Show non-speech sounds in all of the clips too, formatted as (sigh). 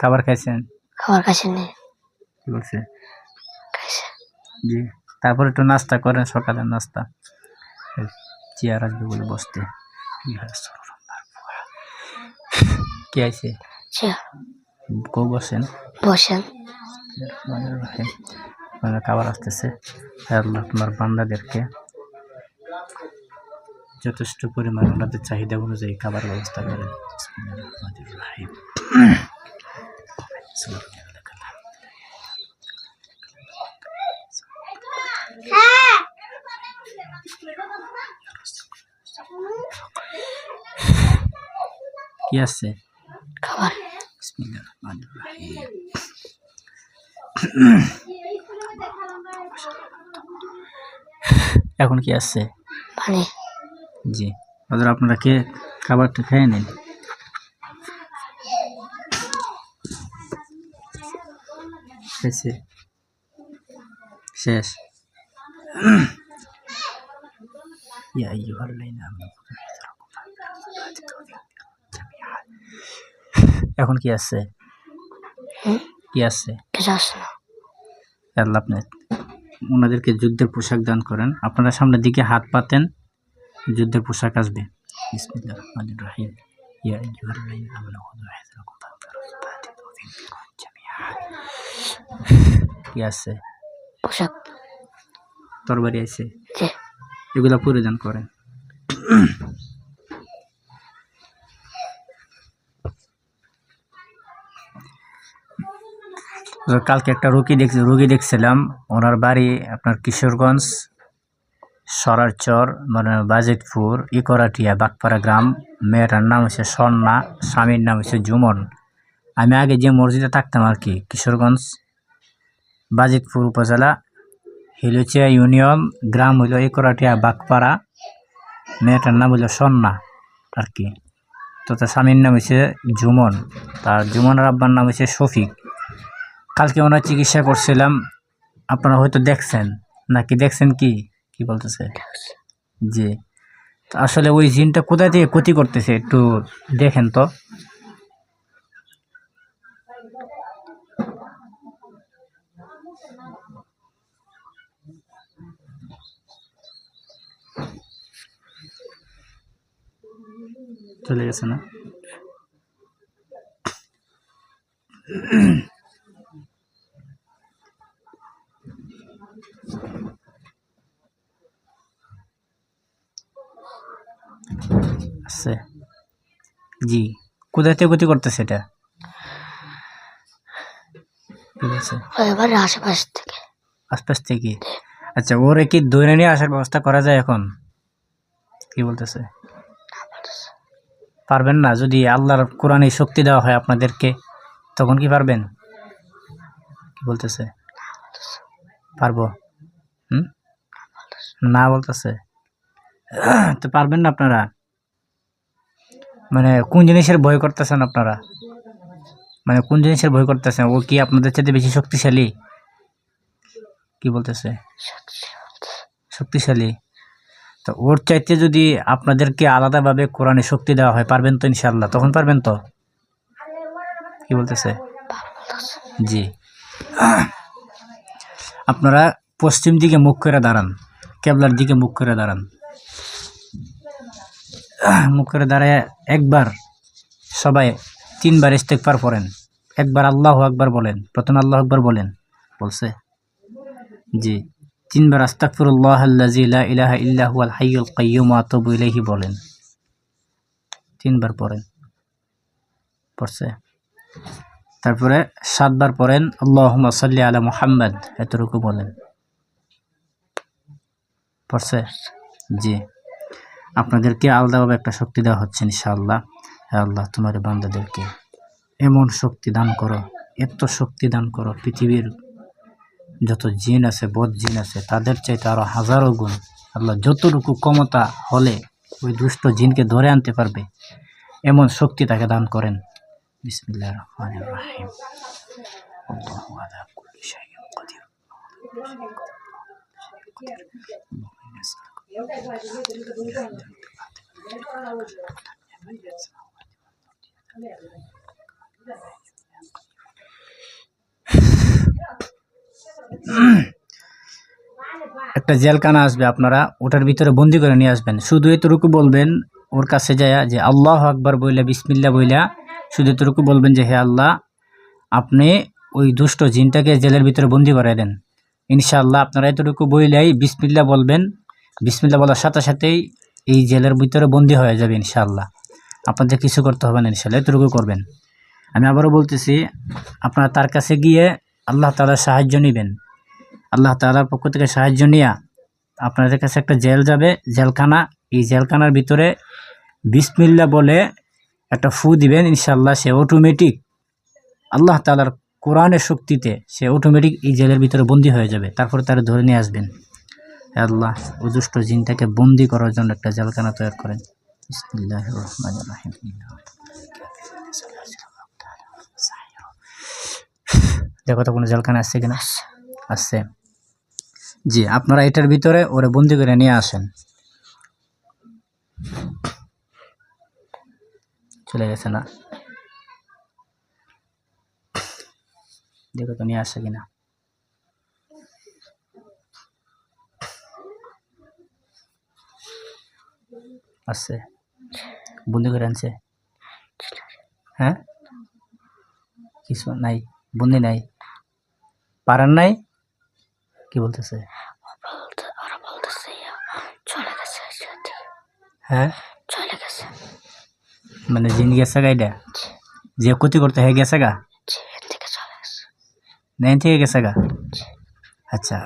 খাবার খাইছেন? খাবার খাইছেন কি বলছে। জি। তারপর একটু নাস্তা করেন সকালের নাস্তা। চেয়ার আসবে বলে বসতে। (laughs) কে আছে কেউ বসেন? বসেন। মানে খাবার আসতেছে। আল্লাহ তোমার বান্দাদেরকে যথেষ্ট পরিমাণ ওনাদের চাহিদা অনুযায়ী খাবার ব্যবস্থা করেন। কি আছে এখন কি আছে? মানে? জি। ওদের আপনারা কে? খাবারটা খেয়ে নিন। শেষ। ইয়া ইউহার লাইন আমি এখন কি আছে? কি আছে? আল্লাহ আপনি ওনাদেরকে যুদ্ধের পোশাক দান করেন। আপনারা সামনের দিকে হাত পাতেন যুদ্ধের পোশাক আসবে। রহিম। ইয়া কি আছে? পোশাক। তরবারি আছে। এগুলা পরিধান করেন। কালকে একটা রোগী দেখছি রোগী দেখছিলাম। ওনার বাড়ি আপনার কিশোরগঞ্জ, সরারচর মানে বাজেটপুর ইকরাটিয়া, বাগপাড়া গ্রাম। মেয়েটার নাম হচ্ছে স্বর্ণা স্বামীর নাম হচ্ছে জুমন। আমি আগে যে মসজিদে থাকতাম আর কি, কিশোরগঞ্জ, বাজিতপুর উপজেলা, হিলুচিয়া ইউনিয়ন, গ্রাম হইল ইকরাটিয়া, বাগপাড়া। মেয়েটার নাম হইল স্বর্ণা আর কি। তো তার স্বামীর নাম হচ্ছে জুমন। তার জুমনের আব্বার নাম হচ্ছে শফিক। কালকে ওনার চিকিৎসা করছিলাম। আপনারা হয়তো দেখছেন। নাকি দেখছেন কি? কি বলতেছে? তো আসলে ওই জিনটা কোথায় থেকে ক্ষতি করতেছে একটু দেখেন তো। চলে গেছে না? আছে। জি। কোথায় থেকে ক্ষতি করতেছে এটা? কি বলছে? এবার আশেপাশ থেকে। আশপাশ থেকে? আচ্ছা ওরে কি দৈনে নিয়ে আসার ব্যবস্থা করা যায় এখন? কি বলতেছে? পারবেন না? যদি আল্লাহর কোরআনে শক্তি দেওয়া হয় আপনাদেরকে তখন কি পারবেন? কি বলতেছে? পারব। হুম? না বলতেছে? তো পারবেন না আপনারা? মানে কোন জিনিসের ভয় করতেছেন আপনারা? মানে কোন জিনিসের ভয় করতেছেন? ও কি আপনাদের চাইতে বেশি শক্তিশালী? কি বলতেছে? শক্তিশালী। তো ওর চাইতে যদি আপনাদেরকে আলাদাভাবে কোরআনে শক্তি দেওয়া হয়, পারবেন তো ইনশাল্লাহ তখন পারবেন তো? কি বলতেছে? জি। আপনারা পশ্চিম দিকে মুখ করে দাঁড়ান, কেবলার দিকে মুখ করে দাঁড়ান। মুখ করে দাঁড়ায় একবার সবাই তিনবার ইস্তেকবার পড়েন। একবার আল্লাহ আকবার বলেন, প্রথম আল্লাহ আকবার বলেন, বলছে, জি, তিনবার আস্তাগফিরুল্লাহ আল্লাযী লা ইলাহা ইল্লা হুয়াল হাইয়ুল কাইয়্যুম ওয়া আতুবু ইলাইহি বলেন। তিনবার পড়েন, পড়ছে। তারপরে সাতবার পড়েন, আল্লাহুম্মা সাল্লি আলা মুহাম্মদ এতটুকু বলেন। পড়ছে, জি আপনাদেরকে আলাদাভাবে একটা শক্তি দেওয়া হচ্ছে ইনশাআল্লাহ। আল্লাহ, তোমার বান্দাদেরকে এমন শক্তি দান করো, এত শক্তি দান করো, পৃথিবীর যত জিন আছে, বদ জিন আছে, তাদের চাইতে আরও হাজারো গুণ আল্লাহ যতটুকু ক্ষমতা হলে ওই দুষ্ট জিনকে ধরে আনতে পারবে, এমন শক্তি তাকে দান করেন। বিসমিল্লাহির রহমানির রহিম। আল্লাহু একটা জেলখানা আসবে আপনারা, ওটার ভিতরে বন্দি করে নিয়ে আসবেন। শুধু এতটুকু বলবেন ওর কাছে যায় যে আল্লাহ আকবর বইলা বিসমিল্লা বইলা, শুধু এতটুকু বলবেন যে হে আল্লাহ, আপনি ওই দুষ্ট জিনটাকে জেলের ভিতরে বন্দি করে দেন। ইনশাআল্লাহ আপনারা এতটুকু বইলাই বিসমিল্লা বলবেন বিসমিল্লা বলার সাথে সাথেই এই জেলের ভিতরে বন্দি হয়ে যাবে ইনশাআল্লাহ। আপনাদের কিছু করতে হবে না ইনশাল্লাহ এতটুকু করবেন। আমি আবারও বলতেছি, আপনারা তার কাছে গিয়ে আল্লাহ তালার সাহায্য নেবেন। আল্লাহ তালার পক্ষ থেকে সাহায্য নিয়ে, আপনাদের কাছে একটা জেল যাবে, জেলখানা, এই জেলখানার ভিতরে বিসমিল্লা বলে একটা ফু দিবেন ইনশাল্লাহ সে অটোমেটিক আল্লাহ তালার কোরআনের শক্তিতে সে অটোমেটিক এই জেলের ভিতরে বন্দি হয়ে যাবে, তারপরে তারা ধরে নিয়ে আসবেন। আল্লাহ ও জিনটাকে বন্দি করার জন্য একটা জেলখানা তৈরি করেন। দেখো তো কোনো জেলখানা আসছে কিনা? আসছে জি, আপনারা এটার ভিতরে ওরে বন্দি করে নিয়ে আসেন। চলে গেছে না? দেখো তো নিয়ে আসছে কিনা? আসছে বন্দি করে আনছে। হ্যাঁ? কিছু নাই বন্দি নাই। পারার নাই? কি বলতেছে? হ্যাঁ? চলে গেছে মানে জিন গেছে গা এটা? যে ক্ষতি করতে হয়ে গেছে গা? থেকে গেছে নাইন থেকে গেছে গা? আচ্ছা।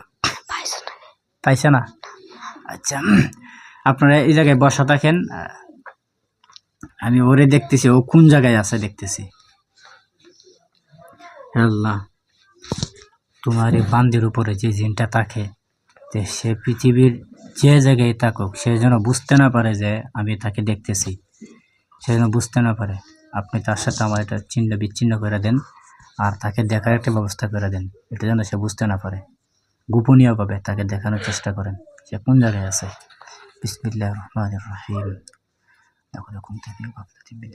পাইছে না? আচ্ছা। আপনারা এই জায়গায় বসা থাকেন আমি ওরে দেখতেছি, ও কোন জায়গায় আছে দেখতেছি। আল্লাহ, তোমার এই বান্দির উপরে যে জিনটা থাকে, যে সে পৃথিবীর যে জায়গায় থাকুক, সে যেন বুঝতে না পারে যে আমি তাকে দেখতেছি। সে যেন বুঝতে না পারে, আপনি তার সাথে আমার এটা চিহ্ন বিচ্ছিন্ন করে দেন, আর তাকে দেখার একটা ব্যবস্থা করে দেন, এটা যেন সে বুঝতে না পারে। গোপনীয়ভাবে তাকে দেখানোর চেষ্টা করেন, সে কোন জায়গায় আছে? বিসমিল্লাহ রহমান রহিম দেখো দেখুন থেকে গাফলাতিন মিন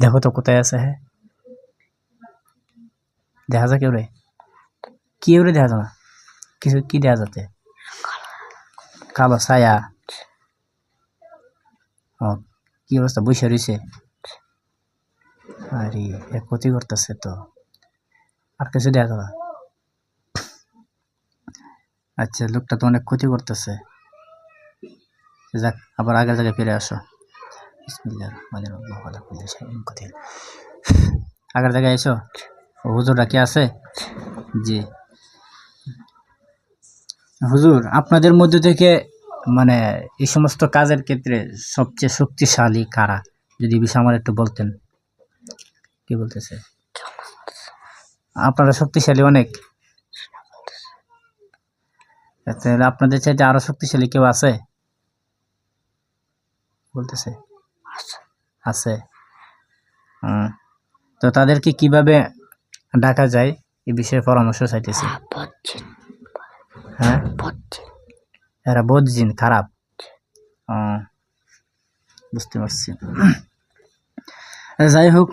দেখো তো কোথায় আছে হ্যাঁ দেখা যায় কেউ রে কি রে দেখা যায় না কিছু কি দেখা যাচ্ছে কালো ছায়া ও কি অবস্থা বসে রয়েছে আরে ক্ষতি করতেছে তো। আর কিছু দেখা আচ্ছা লোকটা তো অনেক ক্ষতি করতেছে। যাক, আবার আগের জায়গায় ফিরে আসো। আগের জায়গায় এসো। ও হুজুররা কি আছে? জি। হুজুর, আপনাদের মধ্যে থেকে মানে এই সমস্ত কাজের ক্ষেত্রে সবচেয়ে শক্তিশালী কারা? যদি বিষয় আমার একটু বলতেন। কি বলতেছে? আপনারা শক্তিশালী অনেক। তাহলে আপনাদের চাইতে আরও শক্তিশালী কেউ আছে? বলতেছে। আছে। তো তাদেরকে কীভাবে ডাকা যায় এই বিষয়ে পরামর্শ চাইতেছি। হ্যাঁ? এরা বোধ জিন খারাপ বুঝতে পারছি। যাই হোক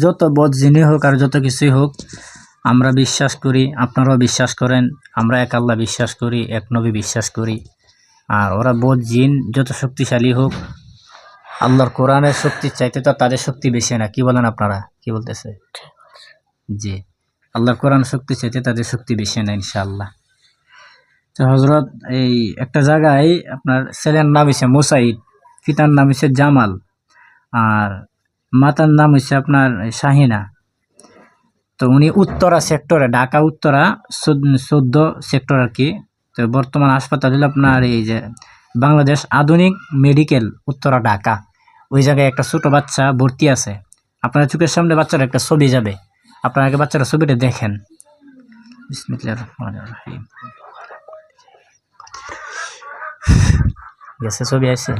যত বোধ জিনই হোক আর যত কিছুই হোক, আমরা বিশ্বাস করি, আপনারাও বিশ্বাস করেন, আমরা এক আল্লাহ বিশ্বাস করি, এক নবী বিশ্বাস করি। আর ওরা বোধ জিন, যত শক্তিশালী হোক, আল্লাহর কোরআনের শক্তির চাইতে তো তাদের শক্তি বেশি না। কি বলেন আপনারা? কি বলতেছে? জি। আল্লাহর কোরআন শক্তি চাইতে তাদের শক্তি বেশি না, ইনশাআল্লাহ। তো হজরত এই একটা জায়গায় আপনার ছেলের নাম হচ্ছে মুসাইদ পিতার নাম হচ্ছে জামাল। আর মাতার নাম হচ্ছে আপনার শাহিনা। তো উনি উত্তরা সেক্টরে, ঢাকা, উত্তরা, চোদ্দ সেক্টর আর কি তো বর্তমান হাসপাতাল হলো আপনার এই যে বাংলাদেশ আধুনিক মেডিকেল, উত্তরা, ঢাকা। ওই জায়গায় একটা ছোট বাচ্চা ভর্তি আছে। আপনার চোখের সামনে বাচ্চার একটা ছবি যাবে। আপনার আগে বাচ্চারা ছবিটা দেখেন। গেছে, ছবি আছে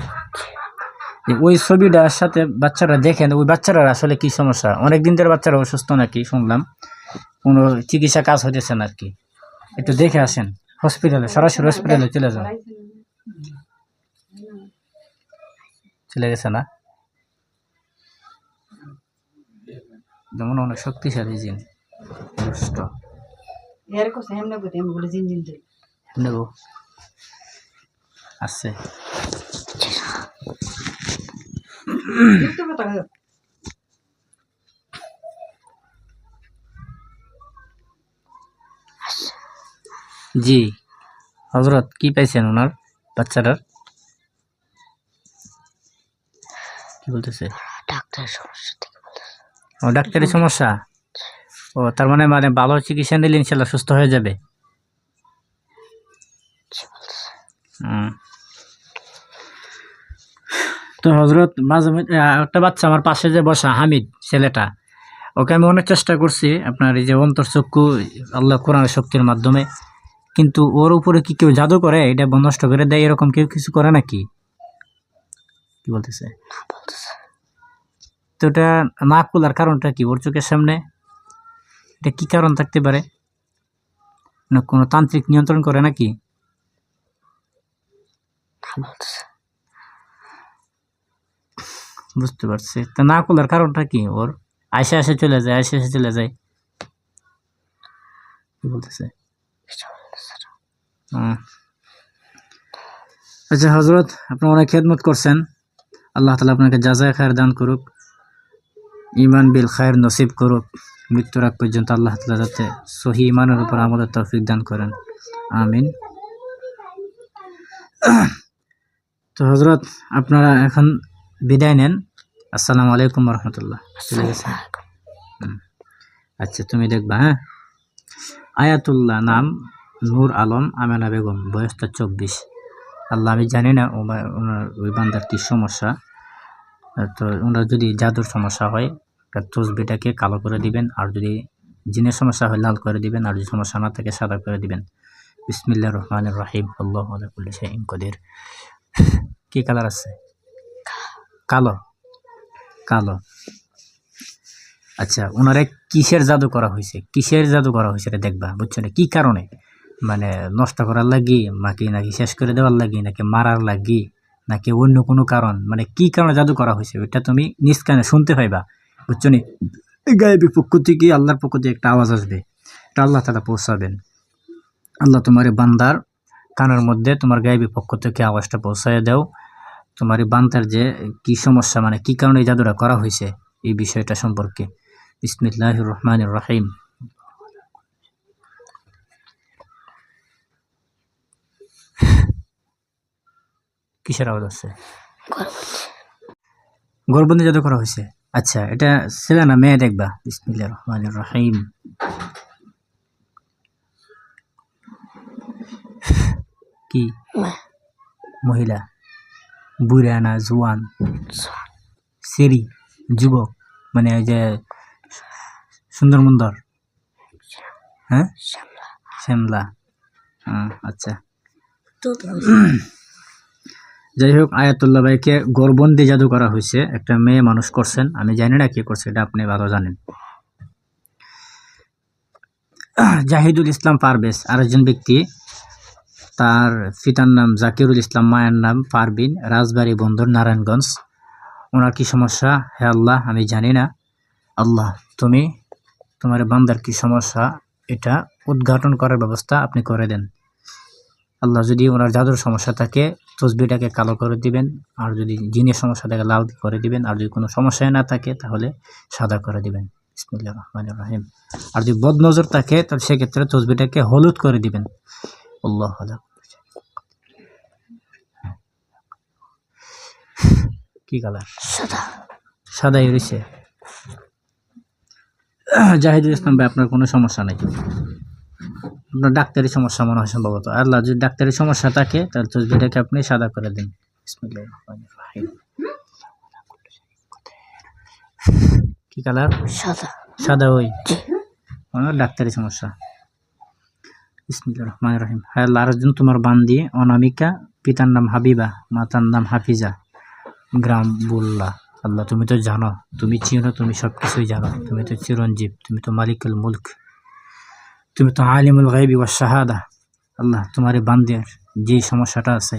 ওই ছবিটার সাথে বাচ্চারা দেখেন ওই বাচ্চারা আসলে কি সমস্যা? অনেক দিন ধরে বাচ্চারা অসুস্থ নাকি শুনলাম কোনো চিকিৎসা কাজ হইতেছে না আর কি একটু দেখে আসেন হসপিটালে সরাসরি হসপিটালে চলে যান। চলে গেছে না? যেমন অনেক শক্তিশালী জিন দুষ্ট এর কথা এমনি বলতে আমি বলে জিন জিন দিই নেব আসছে একটু কথা কও। জি। হজরত কি পাইছেন ওনার বাচ্চাটার? কি বলতেছে? ডাক্তারের সমস্যা থেকে ও ডাক্তারের সমস্যা? ও তার মানে মানে ভালো চিকিৎসা নিলে ইনশাল্লাহ সুস্থ হয়ে যাবে। হুম। তো হজরত মাঝে একটা বাচ্চা আমার পাশে যে বসা হামিদ ছেলেটা ওকে আমি অনেক চেষ্টা করছি আপনার এই যে অন্তর্চক্ষু আল্লাহ কোরআন শক্তির মাধ্যমে কিন্তু ওর উপরে কি কেউ জাদু করে? এটা নষ্ট করে দেয় এরকম কেউ কিছু করে নাকি? কি বলতেছে? বলতেছে। তো এটা না খোলার কারণটা কি? ওর চোখের সামনে? এটা কি কারণ থাকতে পারে? না কোনো তান্ত্রিক নিয়ন্ত্রণ করে নাকি? বলতেছে। বুঝতে পারছি। তা না খোলার কারণটা কি ওর? আইসে আসে চলে যায়, আইসে আসে চলে যায়। কি বলতেছে? হুম। আচ্ছা হজরত আপনি অনেক খেদমত করছেন। আল্লাহ তালা আপনাকে যাজায় খায়ের দান করুক ইমান বিল খায়ের নসিব করুক, মৃত্যুর আগ পর্যন্ত আল্লাহ তালা যাতে সহি ইমানের উপর আমাদের তৌফিক দান করেন। আমিন। তো হজরত আপনারা এখন বিদায় নেন। আসসালামু আলাইকুম রহমতুল্লাহ চলে গেছে। আচ্ছা তুমি দেখবা হ্যাঁ? আয়াতুল্লাহ নাম নূর আলম আমেনা বেগম বয়স তো চব্বিশ। আল্লাহ আমি জানি না ওনার ওই বান্দার কী সমস্যা। তো ওনার যদি জাদুর সমস্যা হয় তসবিটাকে কালো করে দিবেন আর যদি জিনের সমস্যা হয় লাল করে দিবেন আর যদি সমস্যা না থাকে সাদা করে দিবেন। বিসমিল্লা রহমান রাহিম। আল্লাহ কদির। (laughs) কী কালার আছে? কালো? কালো। আচ্ছা ওনারে কিসের জাদু করা হয়েছে কিসের জাদু করা হয়েছে এটা দেখবা, বুঝছ না? কি কারণে? মানে নষ্ট করার লাগি নাকি নাকি শেষ করে দেওয়ার লাগি, নাকি মারার লাগি, নাকি অন্য কোনো কারণ? মানে কি কারণে জাদু করা হয়েছে ওইটা তুমি নিজ কানে শুনতে পাইবা, বুঝছ নি? গায়েবী পক্ষ থেকে আল্লাহর পক্ষ থেকে একটা আওয়াজ আসবে। এটা আল্লাহ তালা পৌঁছাবেন। আল্লাহ তোমার বান্দার কানের মধ্যে তোমার গায়েবী পক্ষ থেকে আওয়াজটা পৌঁছায় দাও। তোমার এই বান্দার যে কি সমস্যা মানে কি কারণে এই জাদুটা করা হয়েছে এই বিষয়টা সম্পর্কে। বিসমিল্লাহ রহমান রাহিম। কিসের আওয়াজ আছে ঘর জাদু করা হয়েছে। আচ্ছা এটা ছেলে না মেয়ে দেখবা? বিসমিল্লাহ রহমান রাহিম। কি? মহিলা? বুড়া না জোয়ান। সেরি যুবক মানে ওই যে সুন্দর মুন্দর। হ্যাঁ? শ্যামলা। হ্যাঁ, আচ্ছা। যাই হোক আয়াতুল্লাহ ভাইকে গর্বন্দি জাদু করা হয়েছে। একটা মেয়ে মানুষ করছেন। আমি জানি না কে করছে এটা আপনি ভালো জানেন। জাহিদুল ইসলাম পারভেজ আরেকজন ব্যক্তি তার পিতার নাম জাকিরুল ইসলাম, মায়ের নাম পারবিন, রাজবাড়ী বন্দর নারায়ণগঞ্জ। ওনার কি সমস্যা? হে আল্লাহ, আমি জানি না। আল্লাহ, তুমি, তোমার বান্দার কি সমস্যা? এটা উদ্ঘাটন করার ব্যবস্থা আপনি করে দেন। আল্লাহ, যদি ওনার জাদুর সমস্যা থাকে তসবিটাকে কালো করে দিবেন, আর যদি জিনের সমস্যা থাকে লাল করে দিবেন, আর যদি কোনো সমস্যায় না থাকে, তাহলে সাদা করে দিবেন। বিসমিল্লাহ রহমান রাহিম। আর যদি বদনজর থাকে, তাহলে সেক্ষেত্রে তসবিটাকে হলুদ করে দিবেন। আল্লাহ আল্লাহ কি কালার? সাদা। সাদাই রয়েছে। (clears throat) জাহিদুল ইসলাম ভাই আপনার কোনো সমস্যা নেই? আপনার ডাক্তারি সমস্যা মনে হয় সম্ভবত। আল্লাহ যদি ডাক্তারি সমস্যা থাকে তাহলে তসবিটাকে আপনি সাদা করে দিন। কি কালার? সাদা। সাদা ওই? ওনার ডাক্তারি সমস্যা। বিসমিল্লাহির রহমানির রহিম। হ্যাঁ আল্লাহ আরেকজন তোমার বান্দি অনামিকা পিতার নাম হাবিবা মাতার নাম হাফিজা। গ্রাম বুল্লা আল্লাহ, তুমি তো জানো, তুমি চিনো, তুমি সব কিছুই জানো। তুমি তো চিরঞ্জীব, তুমি তো মালিকুল মুলক। তুমি তো আলিমুল গাইবি ওয়া শাহাদা। আল্লাহ, তোমার বান্দের যে সমস্যাটা আছে,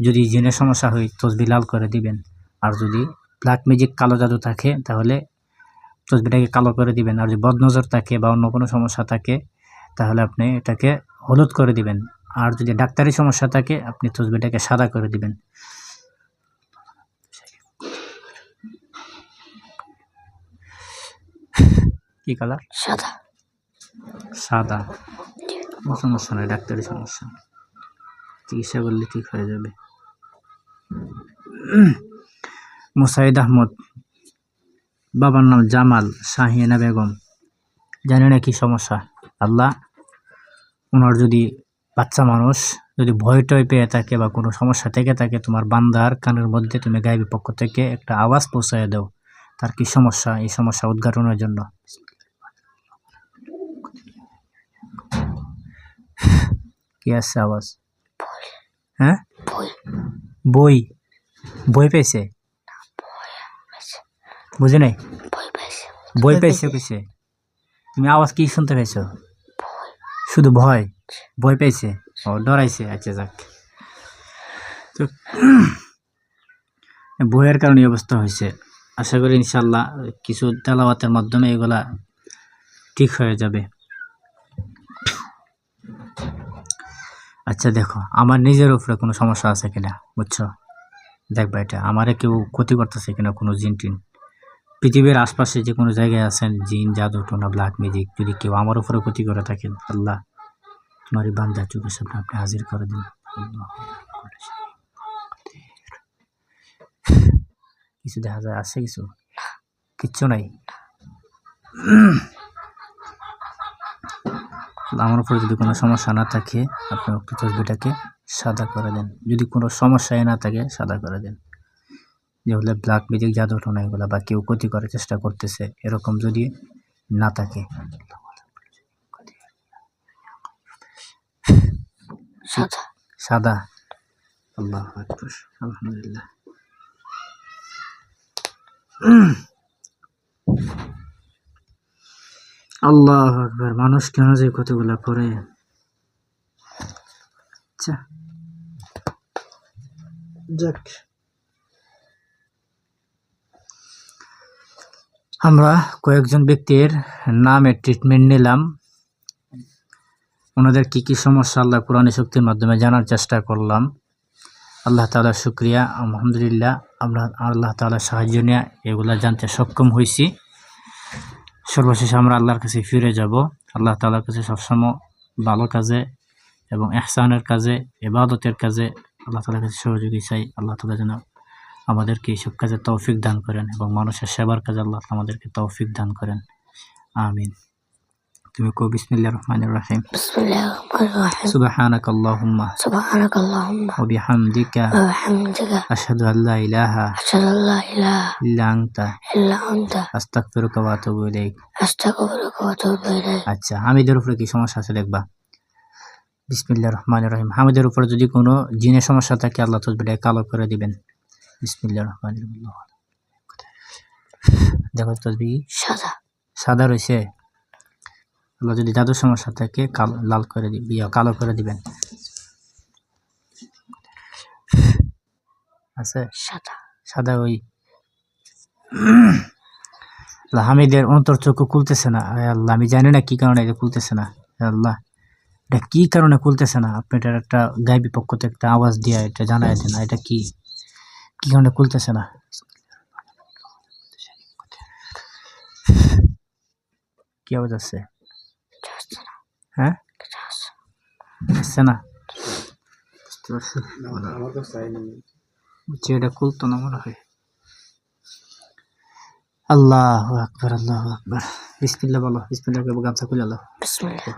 যদি জেনের সমস্যা হয়, তসবি লাল করে দিবেন। আর যদি ব্ল্যাক ম্যাজিক কালো জাদু থাকে, তাহলে তসবিটাকে কালো করে দিবেন। আর যদি বদনজর থাকে বা অন্য কোনো সমস্যা থাকে, তাহলে আপনি এটাকে হলুদ করে দিবেন। আর যদি ডাক্তারি সমস্যা থাকে, আপনি তসবিটাকে সাদা করে দিবেন। কি কালার? সাদা। সাদা। সমস্যা নয় ডাক্তারি সমস্যা। চিকিৎসা করলে ঠিক হয়ে যাবে। মুসাইদ আহমদ বাবার নাম জামাল শাহিনা বেগম। জানি না কি সমস্যা। আল্লাহ ওনার যদি বাচ্চা মানুষ যদি ভয় টয় পেয়ে থাকে বা কোনো সমস্যা থেকে থাকে তোমার বান্দার কানের মধ্যে তুমি গায়েবী পক্ষ থেকে একটা আওয়াজ পৌঁছায় দাও। তার কি সমস্যা? এই সমস্যা উদ্ঘাটনের জন্য। কি আসছে আওয়াজ? হ্যাঁ? বই। বই। বই পেয়েছে পাইছে। বুঝি নাই? বই পাইছে। বই পেয়েছে পেয়েছে তুমি আওয়াজ কি শুনতে পেয়েছ শুধু ভয়? ভয় পেয়েছে ও ডরাইছে। আচ্ছা যাক। তো (clears throat) বইয়ের কারণে অবস্থা হয়েছে। আশা করি ইনশাল্লাহ কিছু তেলাওয়াতের মাধ্যমে এগুলা ঠিক হয়ে যাবে। আচ্ছা দেখো, আমার নিজের উপরে কোনো সমস্যা আছে কিনা, বুঝছ? দেখবা এটা আমারে কেউ ক্ষতি করতেছে কিনা কোনো জিন টিন। পৃথিবীর আশপাশে যে কোনো জায়গায় আছেন, জিন, জাদু, টোনা, ব্ল্যাক ম্যাজিক, যদি কেউ আমার উপরে ক্ষতি করে থাকেন, আল্লাহ তোমার এই বান্দা চোখের সামনে আপনি হাজির করে দিন। কিছু দেখা যায়, আছে কিছু? কিচ্ছু নাই। আমার উপরে যদি কোনো সমস্যা না থাকে আপনি উক্ত তসবিটাকে সাদা করে দেন। যদি কোনো সমস্যাই না থাকে সাদা করে দেন। যে যেগুলো ব্ল্যাক ম্যাজিক জাদু টোনা এগুলো বা কেউ ক্ষতি করার চেষ্টা করতেছে এরকম যদি না থাকে সাদা। সাদা। আল্লাহ আলহামদুলিল্লাহ। আল্লাহ আকবর। মানুষ কেন যে কতগুলা করে আচ্ছা। যাক। আমরা কয়েকজন ব্যক্তির নামে ট্রিটমেন্ট নিলাম। ওনাদের কি কি সমস্যা আল্লাহ কোরআন শক্তির মাধ্যমে জানার চেষ্টা করলাম। আল্লাহ তালার শুক্রিয়া। আলহামদুলিল্লাহ। আমরা আল্লাহ তালার সাহায্য নিয়ে এগুলা জানতে সক্ষম হয়েছি সর্বশেষে আমরা আল্লাহর কাছে ফিরে যাব। আল্লাহ তালার কাছে সবসময় ভালো কাজে এবং এহসানের কাজে এবাদতের কাজে আল্লাহ তালার কাছে সহযোগী চাই। আল্লাহ তালা যেন আমাদেরকে এইসব কাজে তৌফিক দান করেন এবং মানুষের সেবার কাজে আল্লাহ আমাদেরকে তৌফিক দান করেন। আমিন। তুমি কো বিসমিল্লাহ রহমানির রহিম। বিসমিল্লাহির রহমানির রহিম। সুবহানাক আল্লাহুম্মা। সুবহানাক আল্লাহুম্মা। ওয়া বিহামদিকা। ওয়া বিহামদিকা আশহাদু আল লা ইলাহা আশহাদু আল লা ইলাহা ইল্লা আনতা। ইল্লা আনতা। আস্তাগফিরুকা ওয়া আতুবু ইলাইক। আস্তাগফিরুকা ওয়া আতুবু ইলাইক। আচ্ছা হামিদের উপরে কি সমস্যা আছে দেখবা? বিসমিল্লাহ রহমান রহিম। হামিদের উপরে যদি কোনো জিনের সমস্যা থাকে আল্লাহ তসবিটাকে কালো করে দিবেন। বিসমিল্লাহ রহমান রহিম। দেখো তসবি সাদা। সাদা রয়েছে? আল্লাহ যদি জাদুর সমস্যা থাকে কালো লাল করে ইয়া, কালো করে দিবেন। আছে? সাদা। সাদা ওই আল্লাহ, হামিদের অন্তর চক্ষু খুলতেছে না। আল্লাহ আমি জানি না কি কারণে এটা খুলতেছে না। আল্লাহ এটা কি কারণে খুলতেছে না? আপনি এটার একটা গাইবী পক্ষ থেকে একটা আওয়াজ দিয়ে এটা জানাই দেন এটা কি? কি কারণে খুলতেছে না? কি আওয়াজ আছে? হ্যাঁ? না? বুঝতে পারছি। বুঝছি এটা খুলতো না আল্লাহ আকবর আল্লাহ আকবর। বিসমিল্লা বলো বিসমিল্লা গামছা খুলে আল্লাহ বিসমিল্লাহ।